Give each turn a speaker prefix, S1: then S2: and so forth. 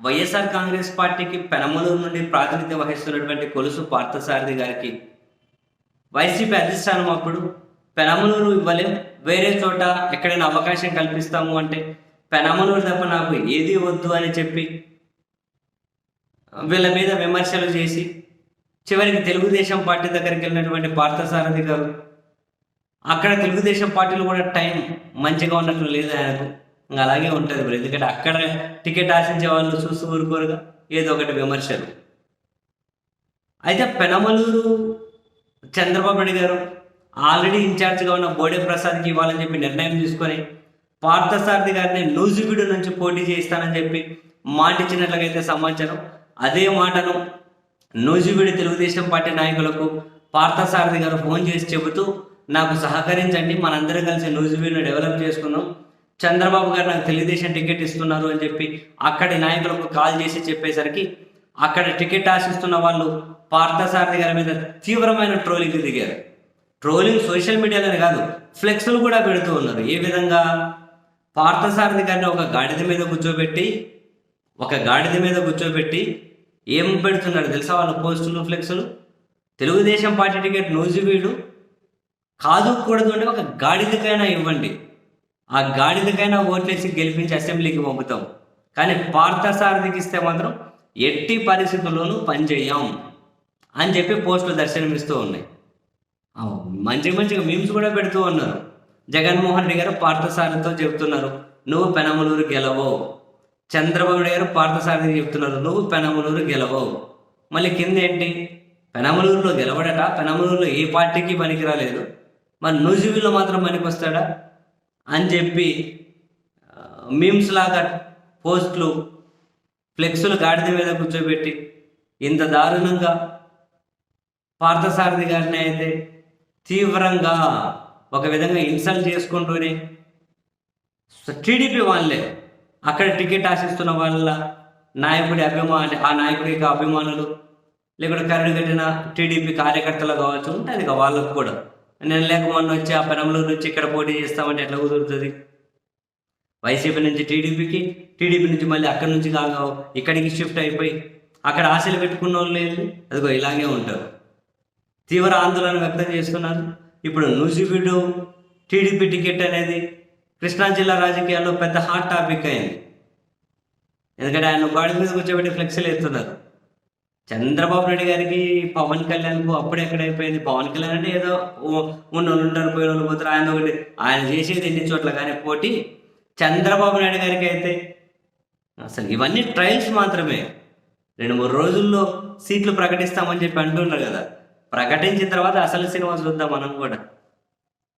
S1: వైఎస్ఆర్ కాంగ్రెస్ పార్టీకి పెనమలూరు నుండి ప్రాతినిధ్యం వహిస్తున్నటువంటి కొలుసు పార్థసారథి గారికి వైసీపీ అధిష్టానం అప్పుడు పెనమలూరు ఇవ్వలేం. వేరే చోట ఎక్కడైనా అవకాశం కల్పిస్తాము అంటే పెనమలూరు తప్ప నాకు ఏది వద్దు అని చెప్పి వీళ్ళ మీద విమర్శలు చేసి చివరికి తెలుగుదేశం పార్టీ దగ్గరికి వెళ్ళినటువంటి పార్థసారథి గారు అక్కడ తెలుగుదేశం పార్టీలు కూడా టైం మంచిగా ఉన్నట్లు లేదు ఆయనకు. ఇంకా అలాగే ఉంటుంది మరి ఎందుకంటే అక్కడ టికెట్ ఆశించే వాళ్ళు చూస్తూ ఊరుకోరుగా. ఏదో ఒకటి విమర్శలు. అయితే పెనమలూరు చంద్రబాబు నాయుడు గారు ఆల్రెడీ ఇన్ఛార్జ్గా ఉన్న బోడే ప్రసాద్కి ఇవ్వాలని చెప్పి నిర్ణయం తీసుకొని పార్థసారథి గారిని నూజివీడు నుంచి పోటీ చేయిస్తానని చెప్పి మాట ఇచ్చినట్లయితే సమాచారం. అదే మాటను నూజివీడు తెలుగుదేశం పార్టీ నాయకులకు పార్థసారథి గారు ఫోన్ చేసి చెబుతూ నాకు సహకరించండి మనందరం కలిసి నూజివీడును డెవలప్ చేసుకుందాం. చంద్రబాబు గారు నాకు తెలుగుదేశం టికెట్ ఇస్తున్నారు అని చెప్పి అక్కడి నాయకులకు కాల్ చేసి చెప్పేసరికి అక్కడ టికెట్ ఆశిస్తున్న వాళ్ళు పార్థసారథి గారి మీద తీవ్రమైన ట్రోలింగ్ దిగారు. ట్రోలింగ్ సోషల్ మీడియాలోనే కాదు ఫ్లెక్స్లు కూడా పెడుతూ ఉన్నారు. ఏ విధంగా? పార్థసారథి గారిని ఒక గాడిద మీద కూర్చోబెట్టి ఒక గాడిద మీద కూర్చోబెట్టి ఏం పెడుతున్నారు తెలుసా వాళ్ళ పోస్టులు ఫ్లెక్సులు? Telugu Desam party ticket Nuzvid. కాదు కూడదు అంటే ఒక గాడిదకైనా ఇవ్వండి. ఆ గాడిదకైనా ఓట్లేసి గెలిపించి అసెంబ్లీకి పంపుతాం. కానీ పార్థసారథికి ఇస్తే మాత్రం ఎట్టి పరిస్థితుల్లోనూ పనిచేయం అని చెప్పి పోస్టులు దర్శనమిస్తూ ఉన్నాయి. మంచి మంచిగా మీమ్స్ కూడా పెడుతూ ఉన్నారు. జగన్మోహన్ రెడ్డి గారు పార్థసారథితో చెబుతున్నారు నువ్వు పెనమలూరు గెలవో చంద్రబాబు నాయుడు గారు పార్థసారథి చెప్తున్నారు నువ్వు పెనమలూరు గెలవవు. మళ్ళీ కింద ఏంటి? పెనమలూరులో గెలవడట పెనమలూరులో ఏ పార్టీకి పనికి రాలేదు మరి నూజివీలో మాత్రం పనికి వస్తాడా అని చెప్పి మీమ్స్ లాగా పోస్టులు ఫ్లెక్సులు గాడిద మీద కూర్చోబెట్టి ఇంత దారుణంగా పార్థసారథి గారిని అయితే తీవ్రంగా ఒక విధంగా ఇన్సల్ట్ చేసుకుంటూనే టీడీపీ వాళ్ళే అక్కడ టికెట్ ఆశిస్తున్న వాళ్ళ నాయకుడి అభిమాని ఆ నాయకుడి యొక్క అభిమానులు లేకుంటే కరడు కట్టిన టీడీపీ కార్యకర్తలు కావచ్చు ఉంటుంది ఇక వాళ్ళకు కూడా. నేను లేక మొన్న వచ్చి ఆ పెనంలో నుంచి ఇక్కడ పోటీ చేస్తామంటే ఎట్లా కుదురుతుంది? వైసీపీ నుంచి టీడీపీకి టీడీపీ నుంచి మళ్ళీ అక్కడి నుంచి కాగా ఇక్కడికి షిఫ్ట్ అయిపోయి అక్కడ ఆశలు పెట్టుకున్న వాళ్ళు లేదు అదిగో ఇలాగే ఉంటారు. తీవ్ర ఆందోళన వ్యక్తం చేస్తున్నారు. ఇప్పుడు నూజివీడు టీడీపీ టికెట్ అనేది కృష్ణా జిల్లా రాజకీయాల్లో పెద్ద హాట్ టాపిక్ అయింది. ఎందుకంటే ఆయన గాడి మీద కూర్చోబెట్టి ఫ్లెక్సీలు ఎత్తున్నారు. చంద్రబాబు నాయుడు గారికి పవన్ కళ్యాణ్కు అప్పుడు ఎక్కడైపోయింది పవన్ కళ్యాణ్ అంటే ఏదో ఉన్న వాళ్ళు ఉంటారు పోయిన వాళ్ళు పోతారు ఆయన ఒకటి ఆయన చేసేది ఎన్ని చోట్ల కానీ పోటీ చంద్రబాబు నాయుడు గారికి అయితే. అసలు ఇవన్నీ ట్రయల్స్ మాత్రమే. రెండు మూడు రోజుల్లో సీట్లు ప్రకటిస్తామని చెప్పి అంటున్నారు కదా. ప్రకటించిన తర్వాత అసలు సినిమా చూద్దాం మనం కూడా.